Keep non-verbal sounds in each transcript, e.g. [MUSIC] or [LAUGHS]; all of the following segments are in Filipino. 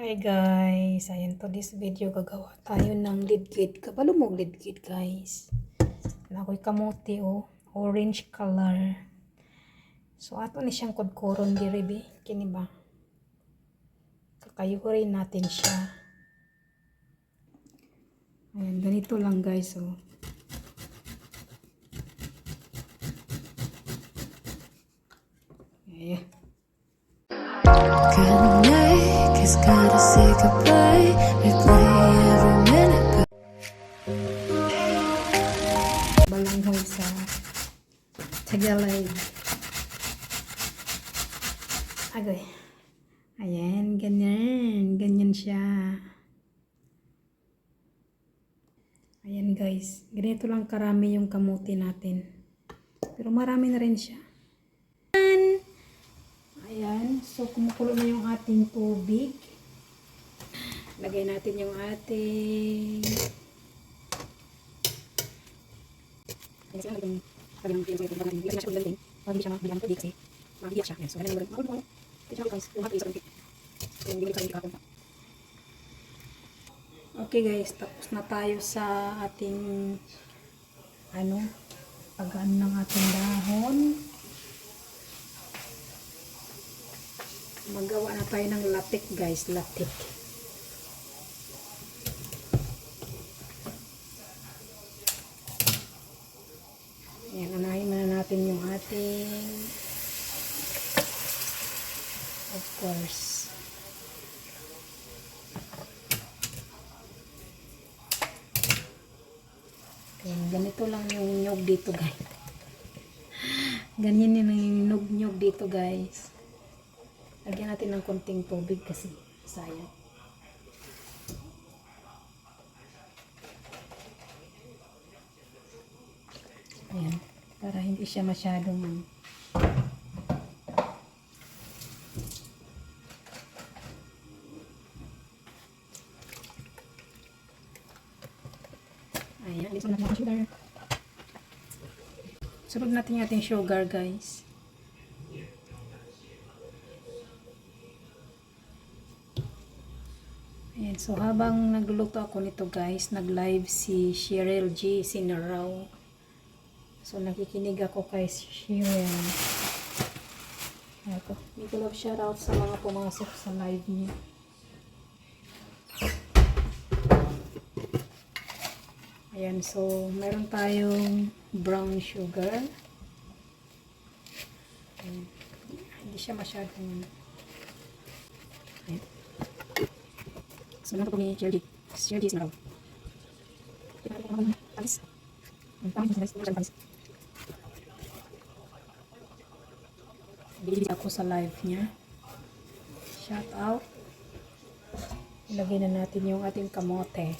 Hi guys, ayan to this video gagawa tayo ng lidgid. Kabalo mo lidgid guys. Nakoy kamote oh, orange color. So ato ni siyang kudkuron diri be, kini ba? Kakayurin natin siya. Ayan, ganito lang guys oh. Ayan. Cause gotta say goodbye. Replay every minute. balanghoy sa Tagalog. Agoy. Ayan, ganyan. Ganyan siya. Ayan guys. Ganito lang karami yung kamuti natin. Pero marami na rin siya. Ayan. So, kumukulo na yung ating tubig. Lagay natin yung ating. Pag. Okay guys, tapos na tayo sa ating ano, pagano ng ating dahon. Magawa na tayo ng latik guys, latik. Ayan, anahin muna natin yung ating of course. Ayan, ganito lang yung nyog dito guys. [LAUGHS] Ganyan yun yung nyog-nyog dito guys. Lagyan natin ng konting tubig kasi sayang. Ayan. Para hindi siya masyadong. Ayan. Alis mo natin sugar. Sunod natin yung ating sugar guys. Ayan. So habang nagluluto ako nito guys, nag-live si Cheryl G. Sinaraw. So, nakikinig ako kay Sheryl. Ako. Big love shoutout sa mga pumasok sa live niya. Ayan, so, meron tayong brown sugar. Ayan. Hindi siya masyadong Ayan. Meron ko ni Shirley. Is na raw. Alis. Ang pangit na sa alis. Bili ako sa live niya. Shout out. Ilagay na natin yung ating kamote.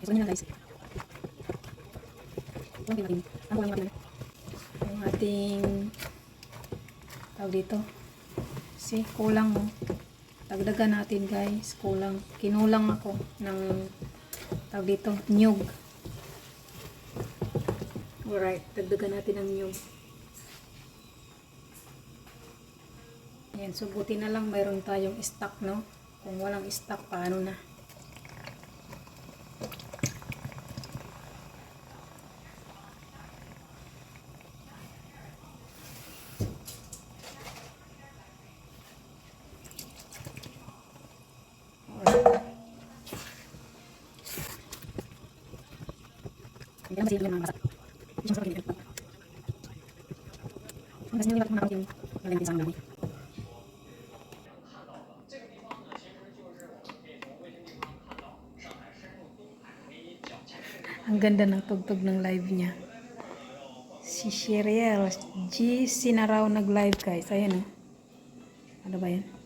Ito nila guys. Ito ang ating ang walang walang yung ating tawag dito. See, kulang oh. Dagdagan natin guys. Kulang. Kinulang ako ng tawag dito. Nyug. Alright. Dagdagan natin ng nyug. Ayan. So, buti na lang mayroon tayong stock, no? Kung walang stock, paano na? Alright. Hindi naman sila yung mga masak. Hindi siya sa pagkakit. Ang kasi nilipat ko na yung malamit sa mga Ang ganda ng tugtog ng live niya. Si Sheriel G. Sinaraw nag-live guys. Ayan o. Ano ba yan?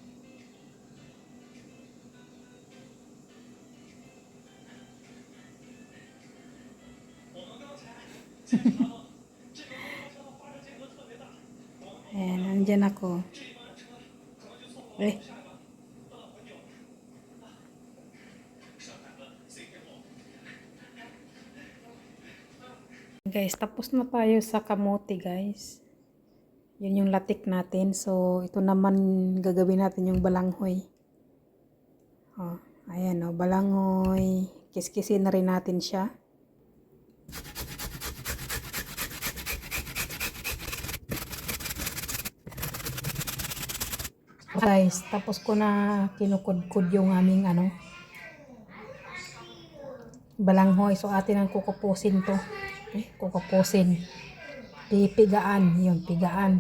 Ayan, nandyan ako. Eh. Guys, tapos na tayo sa kamote guys. Yun yung latik natin. So, ito naman gagawin natin yung balanghoy. Oh, ayan oh, balanghoy. Kiskisin na rin natin siya. Guys, tapos ko na kinukudkud yung aming ano, balanghoy. So, atin ang kukupusin to. Eh, kukupusin. Pipigaan. Yun, pigaan.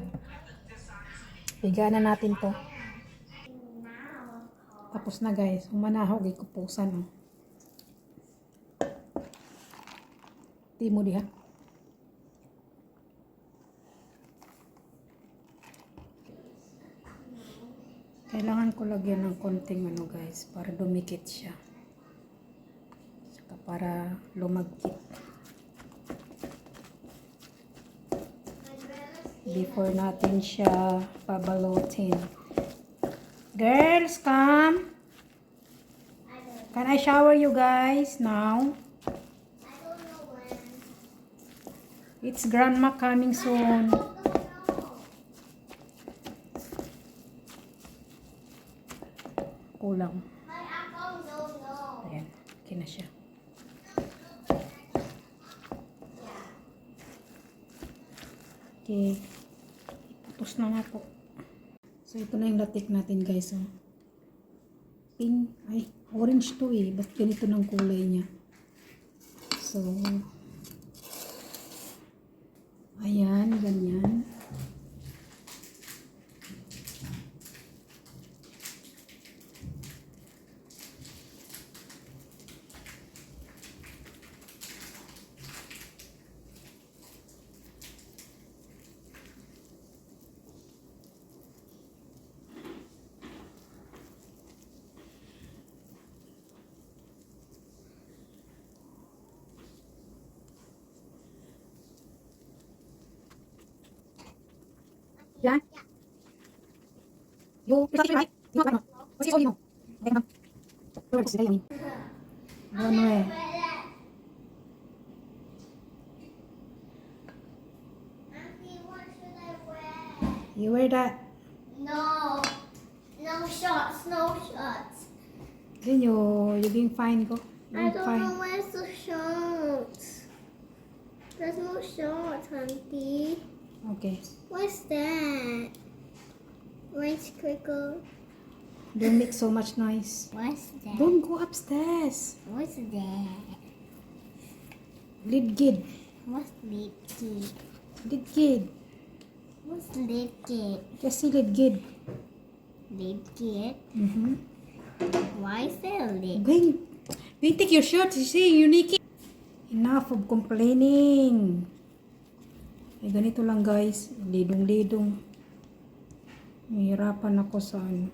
Pigaan na natin to. Tapos na guys. Umanahog, ikupusan. Oh. Di mo Kailangan ko lagyan ng konting ano guys, para dumikit siya. Saka para lumagkit. Before natin siya pabalutin. Girls, come! Can I shower you guys now? It's grandma coming soon. Kulang. Ayan, okay na siya. Okay. Tapos na nga po. So, ito na yung latik natin guys. Oh. Pink. Ay, orange to eh. Ba't ganito ng kulay niya? So, ayan, ganyan. Yung, isa right? Yung ano? Kasi sorry mo. Okay na. Pero kasi dahil Ano eh. Auntie, what should You wear that. No, no shorts, no shorts. Then you, you being fine go. I don't fine. know where's the shorts. There's no shorts, Auntie. Okay. What's that? Orange crickle. Don't make so much noise. What's that? Don't go upstairs. What's that? Lead kid. What's? Lead kid. What's lead kid. Lip kid? Mm-hmm. Why is there a lip? Going, going take your shirt. You see, you naked. Enough of complaining. Eh, ganito lang guys. Lidong-lidong. Nahihirapan ako sa ano.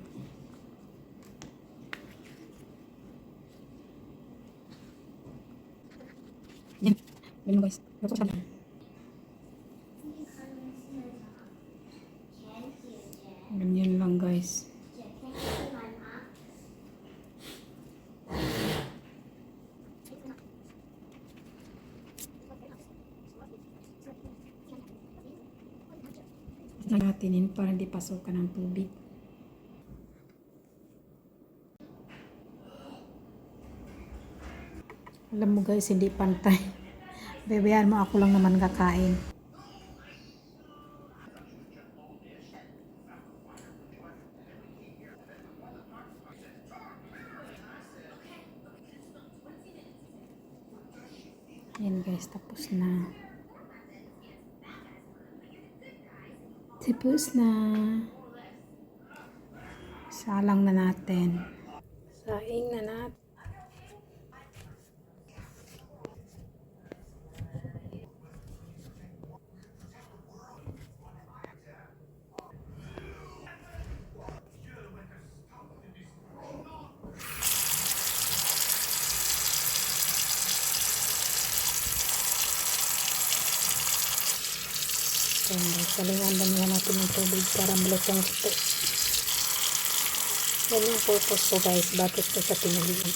Yan. Ganun guys. Luto siya. Ganyan lang guys. Natinin para hindi pasokan ng tubig. Alam mo guys, hindi pantay. Bebehan mo, ako lang naman kakain. Yan guys, tapos na. Tapos na. Salang na natin. Saing na natin. Ayan guys, salingan damihan natin ng tubig para malutong ito. Yan yung purpose ko guys, bakit ko sa pinalihan.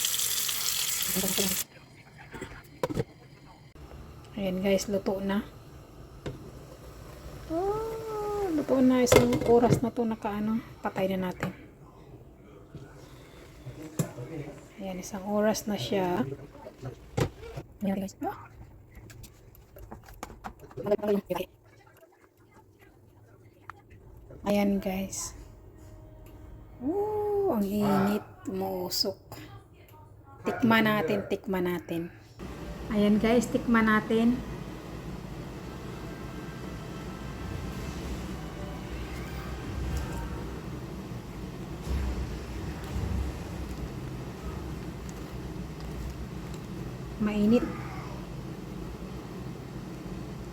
Ayan guys, luto na. Oh, luto na. Isang oras na to nakaano. Patay na natin. Ayan, isang oras na siya. Ayan guys. Oh. Ayan guys. Oh, ang init. Muusok. Tikman natin, tikman natin. Ayan guys, tikman natin. Mainit.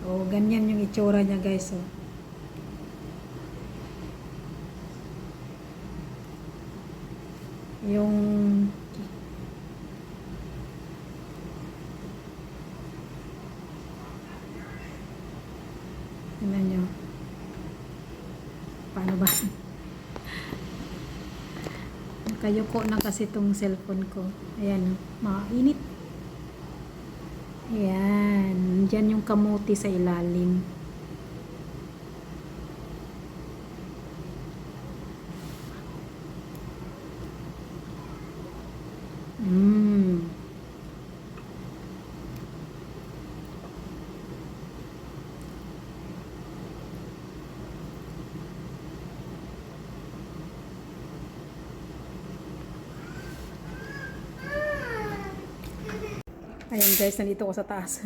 Oh, ganyan yung itsura niya guys. Oh. Yung Tingnan nyo. Paano ba? [LAUGHS] Nakayuko na kasi itong cellphone ko. Ayan, mainit. Ayan, dyan yung kamuti sa ilalim. Ayan guys, nandito ako sa taas.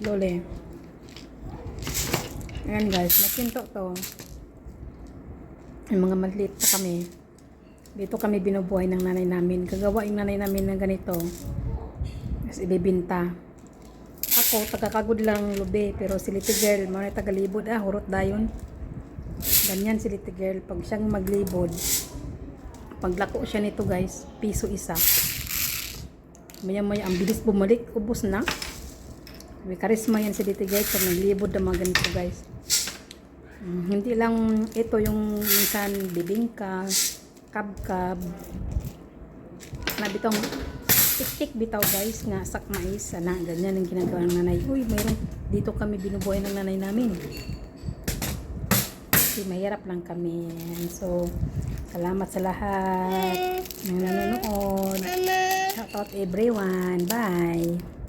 Lole. Ayan guys, nakinto to. Yung mga maliit pa kami. Dito kami binubuhay ng nanay namin. Kagawa yung nanay namin ng ganito. Tapos ibibinta. Ako, tagakagod lang lube. Pero si little girl, mga tagalibod. Ah, hurot dayon. Ganyan si little girl. Pag siyang maglibod, paglako siya nito guys, piso isa. Maya maya, ang bilis bumalik. Ubus na. May karisma yan si little girl. Pag naglibod na mga ganito guys. Mm, hindi lang ito yung minsan bibingka, kabkab. Na bitong tik-tik bitaw guys nga sak mais sana ganyan ang ginagawa ng nanay. Uy mayroon dito kami binubuhay ng nanay namin. Kasi mahirap lang kami. So salamat sa lahat. Nanonood. Shout out everyone. Bye